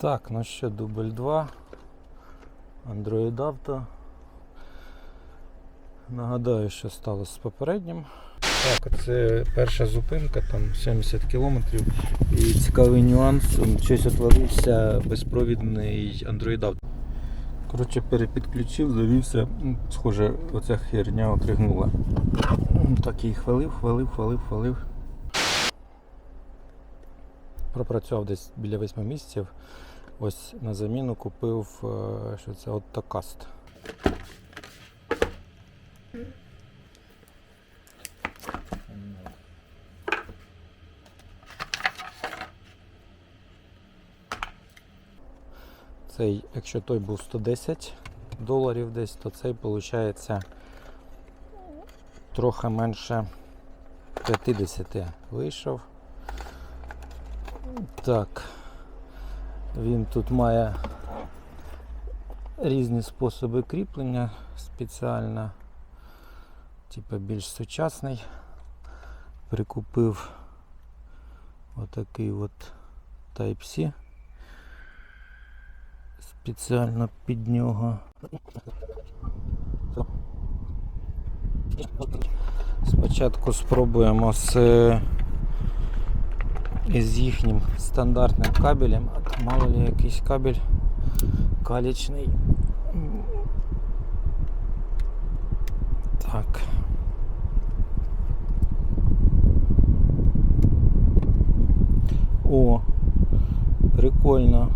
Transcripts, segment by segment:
Так, ну що, дубль 2. Android Auto. Нагадаю, що сталося з попереднім. Так, це перша зупинка, там 70 кілометрів. І цікавий нюанс, щось отворився безпровідний Android Auto. Коротше, перепідключив, завівся, схоже, оця херня отригнула. Так і хвалив, хвалив, хвалив, хвалив. Пропрацював десь біля 8 місяців. Ось на заміну купив е, що це Оттокаст. Цей, якщо той був 110 доларів десь, то цей виходить трохи менше 50 вийшов. Так. Він тут має різні способи кріплення спеціально, типу більш сучасний. Прикупив отакий от Type-C спеціально під нього. Спочатку спробуємо з, з їхнім стандартним кабелем, мало ли якийсь кабель калічний. Так. О, прикольно.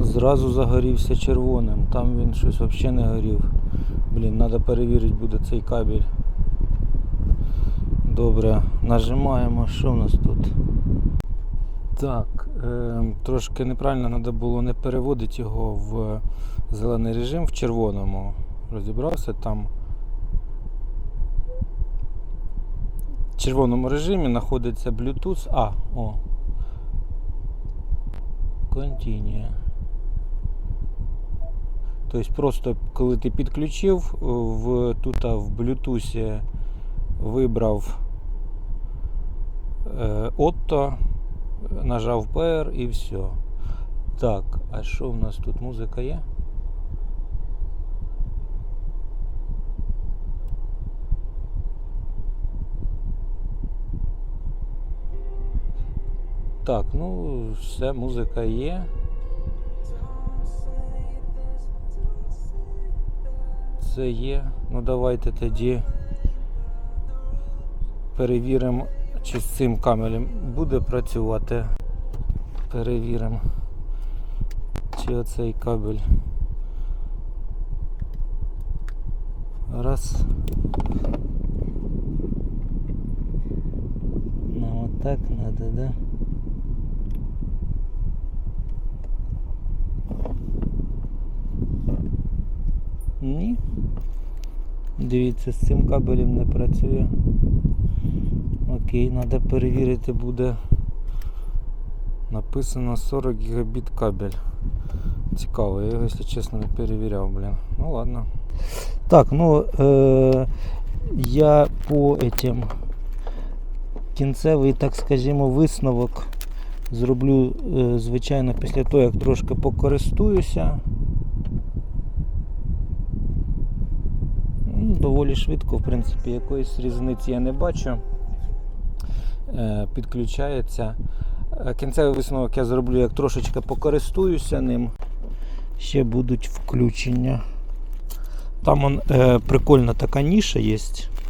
Зразу загорівся червоним, там він щось взагалі не горів. Блін, треба перевірити буде цей кабель. Добре, нажимаємо, що в нас тут? Так, е, трошки неправильно треба було не переводити його в зелений режим в червоному. Розібрався там. В червоному режимі знаходиться Bluetooth. А, о. Continue. Тобто просто коли ти підключив в, тут в Bluetooth вибрав е, Otto, нажав PR і все. Так, а що в нас тут? Музика є? Так, ну все, музика є. Це є. Ну давайте тоді перевіримо, чи з цим камелем буде працювати. Перевіримо, чи оцей кабель. Раз. Ну вот так да? Дивіться, з цим кабелем не працює. Окей, треба перевірити буде. Написано 40 гігабіт кабель. Цікаво, я його, якщо чесно, не перевіряв, блін. Ну ладно. Так, ну е- я по этим кінцевий, так скажімо, висновок зроблю, е, звичайно, після того, як трошки покористуюся. Доволі швидко, в принципі, якоїсь різниці я не бачу. Е, Підключається. Е, Кінцевий висновок я зроблю, як трошечки покористуюся ним. Ще будуть включення. Там он, е, прикольна така ніша є.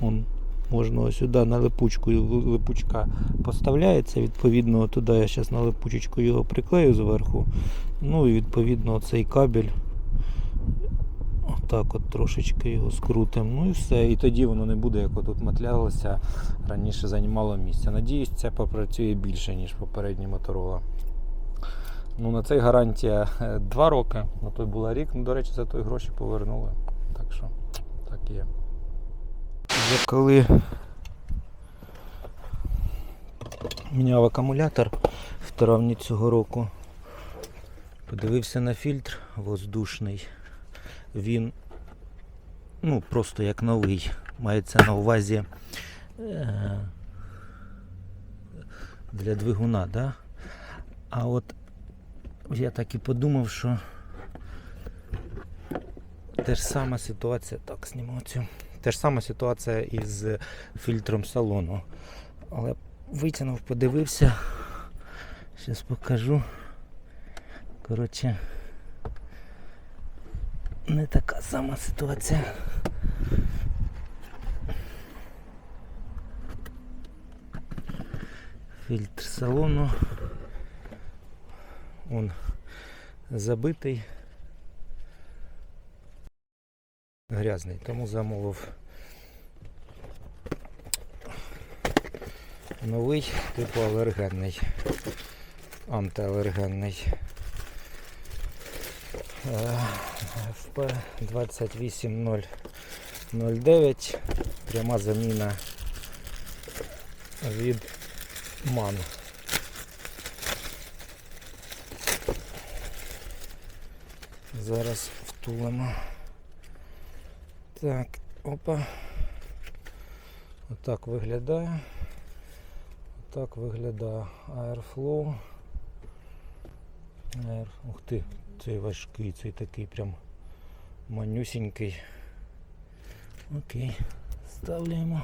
Вон, можна ось сюди на липучку, липучка поставляється. Відповідно, туди я зараз на липучечку його приклею зверху. Ну і відповідно цей кабель. Отак от трошечки його скрутимо. Ну і все. І тоді воно не буде, як отут матлялося, раніше займало місце. Надіюсь, це попрацює більше, ніж попередній Motorola. Ну, на цей гарантія 2 роки, на той була рік. Ну, до речі, за той гроші повернули. Так що, так є. Я коли міняв акумулятор в травні цього року, подивився на фільтр воздушний він ну, просто як новий. Мається на увазі е, для двигуна, да? А от я так і подумав, що те ж сама ситуація. Так, зніму цю. Те ж сама ситуація із фільтром салону. Але витягнув, подивився. Зараз покажу. Коротше, не така сама ситуація. Фільтр салону. Он забитий. Грязний, тому замовив новий, типу алергенний, антиалергенний. Е, FP 28009, пряма заміна від МАН. Зараз втулимо. Так, опа. Отак виглядає. Отак виглядає Airflow. Air... Ух ти, цей важкий, цей такий прям манюсінький. Окей, ставляємо.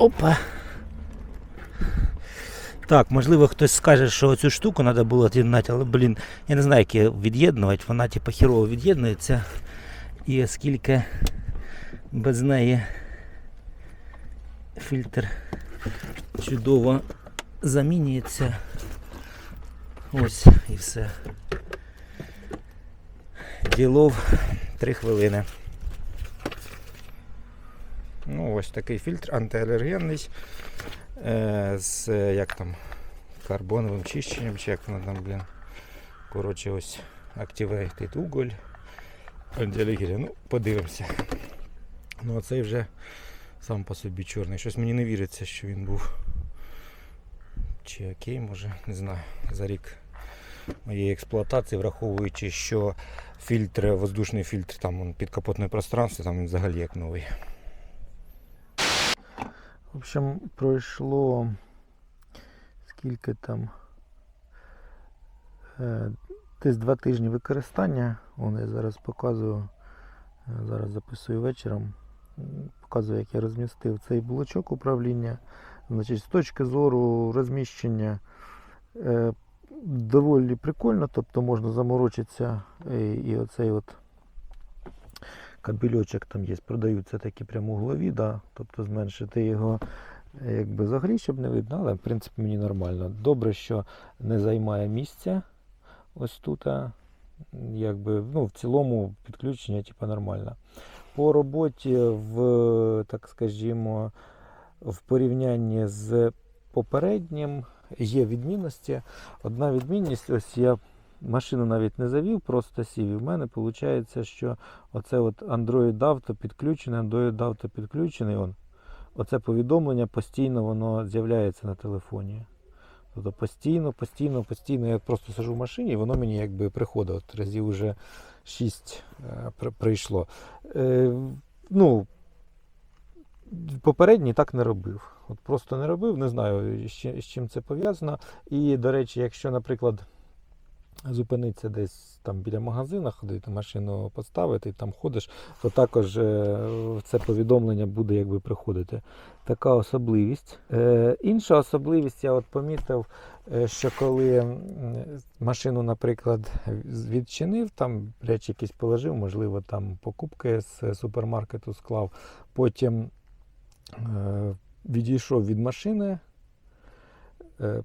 Опа. Так, можливо, хтось скаже, що цю штуку треба було від'єднати, але, блін, я не знаю, як її від'єднувати. Вона типу хірово від'єднується. І оскільки без неї фільтр чудово замінюється. Ось і все. Ділов 3 хвилини. Ну, ось такий фільтр антиалергенний е, з як там карбоновим чищенням, чи як воно там, блін. Коротше, ось Activated уголь. Антиалергія. Ну, подивимося. Ну, а цей вже сам по собі чорний. Щось мені не віриться, що він був. Чи окей, може, не знаю. За рік моєї експлуатації, враховуючи, що фільтр, воздушний фільтр там он, підкапотне пространство, там він взагалі як новий. В общем, пройшло скільки там е, десь два тижні використання. Вон я зараз показую, е, зараз записую вечором. Показую, як я розмістив цей блочок управління. Значить, з точки зору розміщення е, доволі прикольно, тобто можна заморочитися і, оцей от кабельочок там є, продаються такі прямоуглові, да, тобто зменшити його е, якби взагалі, щоб не видно, але в принципі мені нормально. Добре, що не займає місця ось тут. Якби, ну, в цілому підключення типу, нормально. По роботі в, так скажімо, в порівнянні з попереднім є відмінності. Одна відмінність, ось я машину навіть не завів, просто сів. І в мене виходить, що оце от Android Auto підключений, Android Auto підключений. Он, оце повідомлення постійно воно з'являється на телефоні. Тобто постійно, постійно, постійно я просто сижу в машині, і воно мені якби приходить. От разів вже 6 е, при- прийшло. Е, ну, попередній так не робив. От просто не робив, не знаю, з чим це пов'язано. І, до речі, якщо, наприклад, зупинитися десь там біля магазина, ходити, машину поставити, там ходиш, то також е, це повідомлення буде якби приходити. Така особливість. Е, інша особливість, я от помітив, е, що коли машину, наприклад, відчинив, там речі якісь положив, можливо, там покупки з супермаркету склав, потім е, відійшов від машини. Е,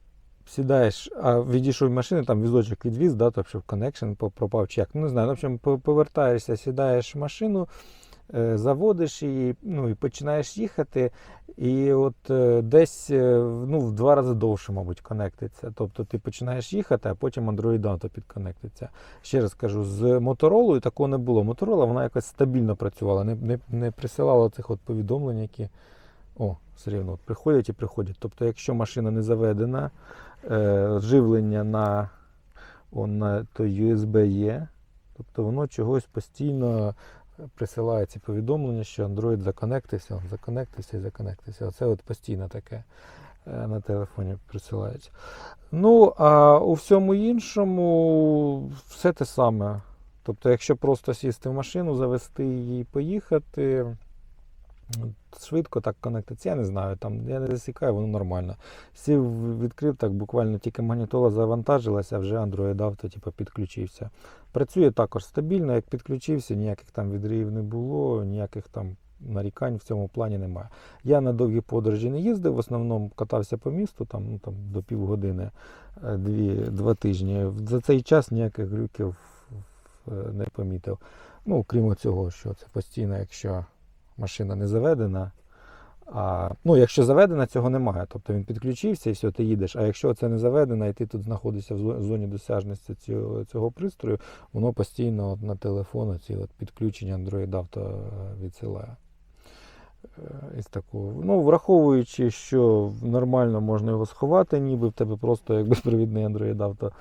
Сідаєш, а відійшов машини, там візочок відвіз, да, тобто в коннекшн пропав чи як. Ну, не знаю. Ну, в общем, повертаєшся, сідаєш в машину, е, заводиш її, ну і починаєш їхати, і от е, десь е, ну, в два рази довше, мабуть, конектиться. Тобто ти починаєш їхати, а потім Android Auto підконектиться. Ще раз кажу, з Моторолою такого не було. Моторола вона якось стабільно працювала, не, не, не присилала цих от повідомлень, які о, все рівно приходять і приходять. Тобто, якщо машина не заведена, е, живлення на, на той USB є, тобто воно чогось постійно присилає ці повідомлення, що Android законектився, законектився і законектився. Оце от постійно таке е, на телефоні присилається. Ну, а у всьому іншому все те саме. Тобто, якщо просто сісти в машину, завести її і поїхати, швидко так конектиться, я не знаю, там я не засікаю, воно нормально. Сів, відкрив так, буквально тільки магнітола завантажилася, вже Android Auto типу, підключився. Працює також стабільно, як підключився, ніяких там відривів не було, ніяких там нарікань в цьому плані немає. Я на довгі подорожі не їздив, в основному катався по місту там, ну, там, до півгодини, е, два тижні. За цей час ніяких глюків е, не помітив. Ну, крім цього, що це постійно, якщо машина не заведена. А, ну, якщо заведена, цього немає. Тобто він підключився і все, ти їдеш. А якщо це не заведено, і ти тут знаходишся в зоні досяжності цього, цього пристрою, воно постійно от на телефон ці от підключення Android Auto е, відсилає. Е, Із такого. Ну, враховуючи, що нормально можна його сховати, ніби в тебе просто як безпровідний Android Auto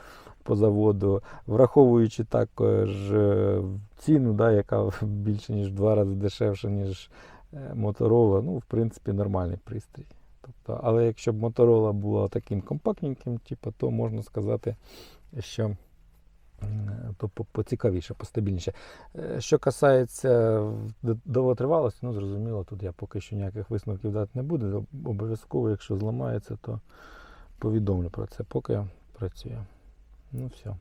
по заводу, враховуючи також е, ціну, да, яка більше ніж в два рази дешевша, ніж е, Motorola, ну, в принципі, нормальний пристрій. Тобто, але якщо б Motorola була таким компактненьким, типу, то можна сказати, що то поцікавіше, постабільніше. Е, Що касається довготривалості, ну зрозуміло, тут я поки що ніяких висновків дати не буду. Обов'язково, якщо зламається, то повідомлю про це, поки працює. Ну все.